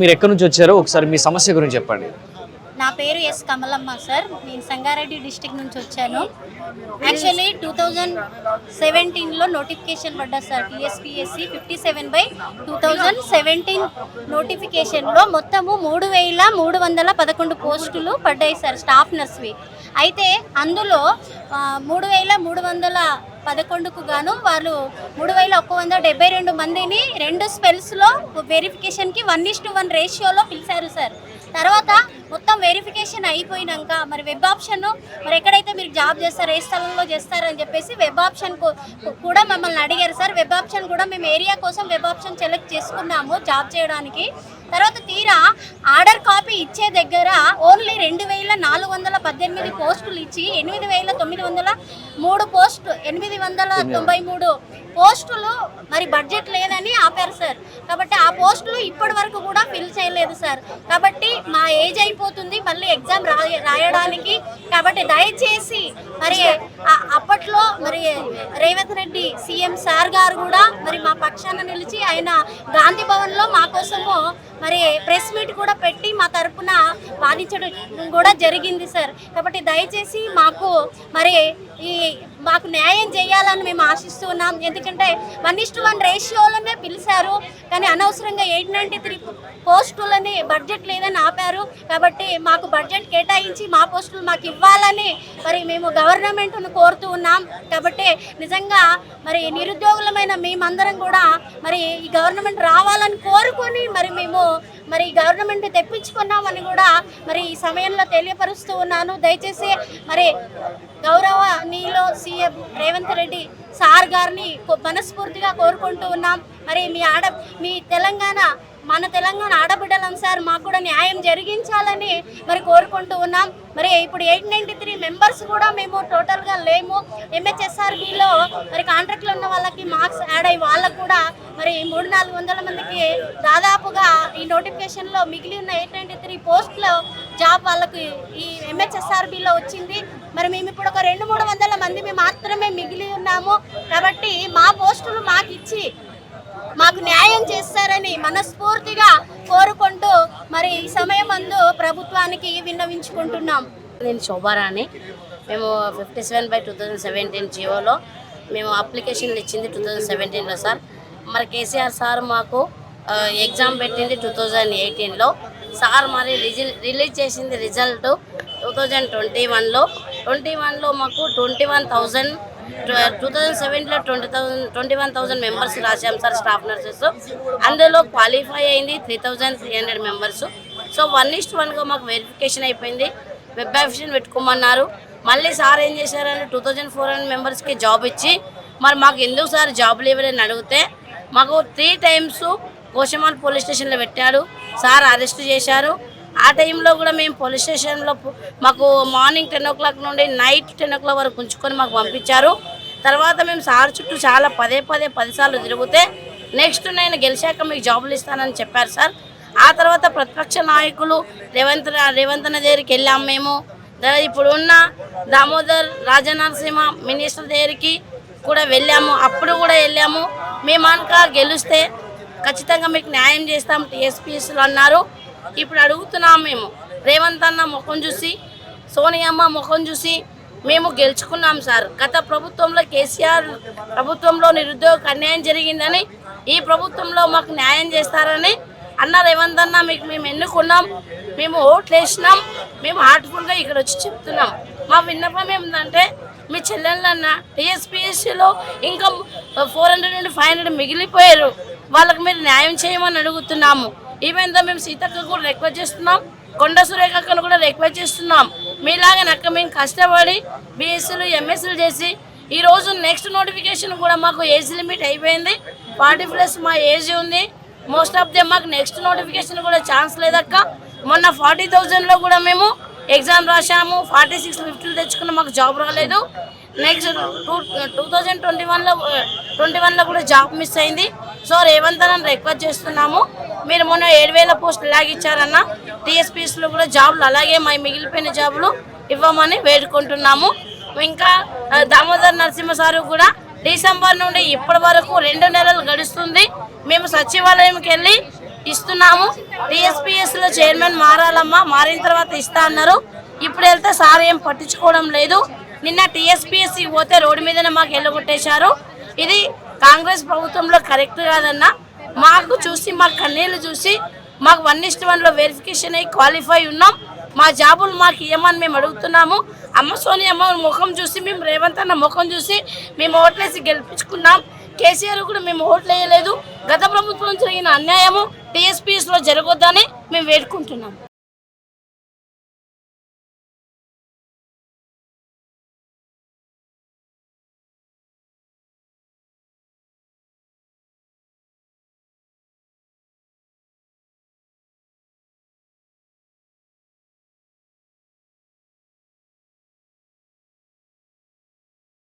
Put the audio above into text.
మీరు ఎక్కడి నుంచి వచ్చారో ఒకసారి మీ సమస్య గురించి చెప్పండి. నా పేరు ఎస్ కమలమ్మ సార్. నేను సంగారెడ్డి డిస్టిక్ నుంచి వచ్చాను. యాక్చువల్లీ టూ థౌజండ్ సెవెంటీన్లో నోటిఫికేషన్ పడ్డా sir TSPSC fifty seven by two thousand seventeen నోటిఫికేషన్లో మొత్తము మూడు వేల మూడు వందల పదకొండు పోస్టులు పడ్డాయి సార్ స్టాఫ్ నర్స్వి అయితే అందులో మూడు వేల మూడు వందల పదకొండుకు గాను వాళ్ళు మూడు వేల ఒక్క వంద డెబ్బై రెండు మందిని రెండు స్పెల్స్లో వెరిఫికేషన్కి వన్ ఇస్ టు వన్ రేషియోలో పిలిచారు సార్ తర్వాత మొత్తం వెరిఫికేషన్ అయిపోయినాక మరి వెబ్ ఆప్షన్ మరి ఎక్కడైతే మీరు జాబ్ చేస్తారు ఏ స్థలంలో చేస్తారని చెప్పేసి వెబ్ ఆప్షన్ కూడా మమ్మల్ని అడిగారు సార్ వెబ్ ఆప్షన్ కూడా మేము ఏరియా కోసం వెబ్ ఆప్షన్ సెలెక్ట్ చేసుకున్నాము జాబ్ చేయడానికి. తర్వాత తీరా ఆర్డర్ కాపీ ఇచ్చే దగ్గర ఓన్లీ రెండు వేల నాలుగు వందల పద్దెనిమిది పోస్టులు ఇచ్చి ఎనిమిది వేల తొమ్మిది వందల మూడు పోస్టు ఎనిమిది వందల తొంభై మూడు పోస్టులు మరి బడ్జెట్ లేదని ఆపారు సార్. కాబట్టి ఆ పోస్టులు ఇప్పటి వరకు కూడా ఫిల్ చేయలేదు సార్. కాబట్టి మా ఏజ్ అయిపోతుంది మళ్ళీ ఎగ్జామ్ రాయ రాయడానికి. కాబట్టి దయచేసి మరి అప్పట్లో మరి రేవంత్ రెడ్డి సీఎం సార్ గారు కూడా మరి మా పక్షాన నిలిచి ఆయన గాంధీ భవన్లో మా కోసము మరి ప్రెస్ మీట్ కూడా పెట్టి మా తరపున వాదించడం కూడా జరిగింది సార్. కాబట్టి దయచేసి మాకు మరి ఈ మాకు న్యాయం చేయాలని మేము ఆశిస్తూ ఉన్నాం ఎందుకంటే వన్ ఇస్టు వన్ రేషియోలోనే పిలిచారు. కానీ అనవసరంగా ఎయిట్ నైంటీ త్రీ పోస్టులని బడ్జెట్ లేదని ఆపారు. కాబట్టి మాకు బడ్జెట్ కేటాయించి మా పోస్టులు మాకు ఇవ్వాలని మరి మేము గవర్నమెంట్ను కోరుతూ ఉన్నాం. కాబట్టి నిజంగా మరి నిరుద్యోగులమైన మేమందరం కూడా మరి ఈ గవర్నమెంట్ రావాలని కోరుకొని మరి మేము మరి గవర్నమెంట్ తెప్పించుకున్నామని కూడా మరి ఈ సమయంలో తెలియపరుస్తూ ఉన్నాను. దయచేసి మరి గౌరవ నీలో సీఎం రేవంత్ రెడ్డి సార్ గారిని మనస్ఫూర్తిగా కోరుకుంటూ ఉన్నాం. మరి మీ ఆడ మీ తెలంగాణ మన తెలంగాణ ఆడబిడ్డలం సార్ మాకు కూడా న్యాయం జరిగించాలని మరి కోరుకుంటూ ఉన్నాం. మరి ఇప్పుడు ఎయిట్ నైంటీ త్రీ మెంబర్స్ కూడా మేము టోటల్గా లేము. ఎంహెచ్ఎస్ఆర్బిలో మరి కాంట్రాక్ట్లో ఉన్న వాళ్ళకి మార్క్స్ యాడ్ అయ్యి వాళ్ళకు కూడా మరి మూడు నాలుగు వందల మందికి దాదాపుగా ఈ నోటిఫికేషన్లో మిగిలి ఉన్న ఎయిట్ నైంటీ త్రీ పోస్టులో జాబ్ వాళ్ళకి ఈ ఎంహెచ్ఎస్ఆర్బిలో వచ్చింది. మరి మేము ఇప్పుడు ఒక రెండు మూడు వందల మంది మేము మాత్రమే మిగిలి ఉన్నాము. కాబట్టి మా పోస్టులు మాకు ఇచ్చి మాకు న్యాయం చేస్తారని మనస్ఫూర్తిగా కోరుకుంటూ మరి ఈ సమయం అందు ప్రభుత్వానికి విన్నవించుకుంటున్నాం. నేను శోభారాణి. మేము fifty seven by two thousand seventeen జియోలో మేము అప్లికేషన్లు ఇచ్చింది టూ థౌజండ్ సెవెంటీన్లో సార్. మరి కేసీఆర్ సార్ మాకు ఎగ్జామ్ పెట్టింది టూ థౌజండ్ ఎయిటీన్లో. సార్ మరి రిజిల్ రిలీజ్ చేసింది రిజల్ట్ టూ థౌజండ్ ట్వంటీ వన్లో. ట్వంటీ వన్లో మాకు twenty one thousand two thousand సెవెంటీలో twenty thousand twenty one thousand members రాశాం sir staff nurses. అందులో క్వాలిఫై అయింది three thousand three hundred members. So one ఇస్ట్ వన్గా మాకు వెరిఫికేషన్ అయిపోయింది. వెబ్ ఆఫీషన్ పెట్టుకోమన్నారు. మళ్ళీ సార్ ఏం చేశారంటే టూ థౌజండ్ ఫోర్ హండ్రెడ్ మెంబర్స్కి జాబ్ ఇచ్చి మరి మాకు ఎందుకు సార్ జాబ్ లేవలేని అడిగితే మాకు త్రీ టైమ్స్ కోశమాల్ పోలీస్ స్టేషన్లో పెట్టాడు. సార్ అరెస్ట్ చేశారు. ఆ టైంలో కూడా మేము పోలీస్ స్టేషన్లో మాకు మార్నింగ్ టెన్ ఓ క్లాక్ నుండి నైట్ టెన్ ఓ క్లాక్ వరకు ఉంచుకొని మాకు పంపించారు. తర్వాత మేము సార్ చుట్టూ చాలా పదే పదే పదిసార్లు తిరిగితే నెక్స్ట్ నేను గెలిచాక మీకు జాబులు ఇస్తానని చెప్పారు సార్. ఆ తర్వాత ప్రతిపక్ష నాయకులు రేవంత్ రా- రేవంత్ దగ్గరికి వెళ్ళాము మేము. ఇప్పుడు ఉన్న దామోదర్ రాజనరసింహ మినిస్టర్ దగ్గరికి కూడా వెళ్ళాము. అప్పుడు కూడా వెళ్ళాము. మేము అనక గెలిస్తే ఖచ్చితంగా మీకు న్యాయం చేస్తాం టీఎస్పీఎస్లు అన్నారు. ఇప్పుడు అడుగుతున్నాం మేము. రేవంత్ అన్న ముఖం చూసి సోనియమ్మ ముఖం చూసి మేము గెలుచుకున్నాం సార్. గత ప్రభుత్వంలో కేసీఆర్ ప్రభుత్వంలో నిరుద్యోగ అన్యాయం జరిగిందని ఈ ప్రభుత్వంలో మాకు న్యాయం చేస్తారని అన్న రేవంత్ అన్న మీకు మేము ఎన్నుకున్నాం మేము ఓట్లు వేసినాం మేము హార్ట్ఫుల్గా ఇక్కడ వచ్చి చెప్తున్నాం. మా విన్నపం ఏమిటంటే మీ చెల్లెళ్ళన్న టీఎస్పీఎస్సీలో ఇంకా ఫోర్ హండ్రెడ్ నుండి ఫైవ్ హండ్రెడ్ మిగిలిపోయారు. వాళ్ళకి మీరు న్యాయం చేయమని అడుగుతున్నాము. ఈవెన్ దో మేము సీతక్క కూడా రిక్వెస్ట్ చేస్తున్నాం కొండ సురేఖక్కను కూడా రిక్వెస్ట్ చేస్తున్నాం. మీలాగా నక్క మేము కష్టపడి బీఎస్సీలు ఎంఎస్సీలు చేసి ఈ రోజు నెక్స్ట్ నోటిఫికేషన్ కూడా మాకు ఏజ్ లిమిట్ అయిపోయింది. ఫార్టీ ప్లస్ మా ఏజ్ ఉంది. మోస్ట్ ఆఫ్ ది మాకు నెక్స్ట్ నోటిఫికేషన్ కూడా ఛాన్స్ లేదక్క. మొన్న ఫార్టీ థౌజండ్లో కూడా మేము ఎగ్జామ్ రాసాము ఫార్టీ సిక్స్ ఫిఫ్టీలు తెచ్చుకున్న మాకు జాబ్ రాలేదు. Next two two thousand twenty వన్లో ట్వంటీ వన్లో కూడా జాబ్ మిస్ అయింది. సో రేవంత్ అని రిక్వెస్ట్ చేస్తున్నాము. మీరు మొన్న ఏడు వేల పోస్టులు ఇలాగిచ్చారన్న. టీఎస్పీస్లో కూడా జాబులు అలాగే మా మిగిలిపోయిన జాబులు ఇవ్వమని వేడుకుంటున్నాము. ఇంకా దామోదర్ నరసింహ సారు కూడా డిసెంబర్ నుండి ఇప్పటి వరకు రెండు నెలలు గడుస్తుంది. మేము సచివాలయంకి వెళ్ళి ఇస్తున్నాము. టీఎస్పీఎస్లో చైర్మన్ మారాలమ్మా మారిన తర్వాత ఇస్తా అన్నారు. ఇప్పుడు వెళ్తే సార్ ఏం పట్టించుకోవడం లేదు. నిన్న టీఎస్పీఎస్సి పోతే రోడ్డు మీదనే మాకు వెళ్ళగొట్టేశారు ఇది కాంగ్రెస్ ప్రభుత్వంలో కరెక్ట్ కాదన్నా. మాకు చూసి మా కన్నీళ్ళు చూసి మాకు వన్ ఇస్ట్ వన్లో వెరిఫికేషన్ అయ్యి క్వాలిఫై ఉన్నాం. మా జాబులు మాకు ఇవ్వమని మేము అడుగుతున్నాము. అమ్మ సోని అమ్మ ముఖం చూసి మేము రేవంత్ అన్న ముఖం చూసి మేము ఓట్లేసి గెలిపించుకున్నాం. కేసీఆర్ కూడా మేము ఓట్లు వేయలేదు. గత ప్రభుత్వం జరిగిన అన్యాయము టీఎస్పీఎస్లో జరగొద్దని మేము వేడుకుంటున్నాం.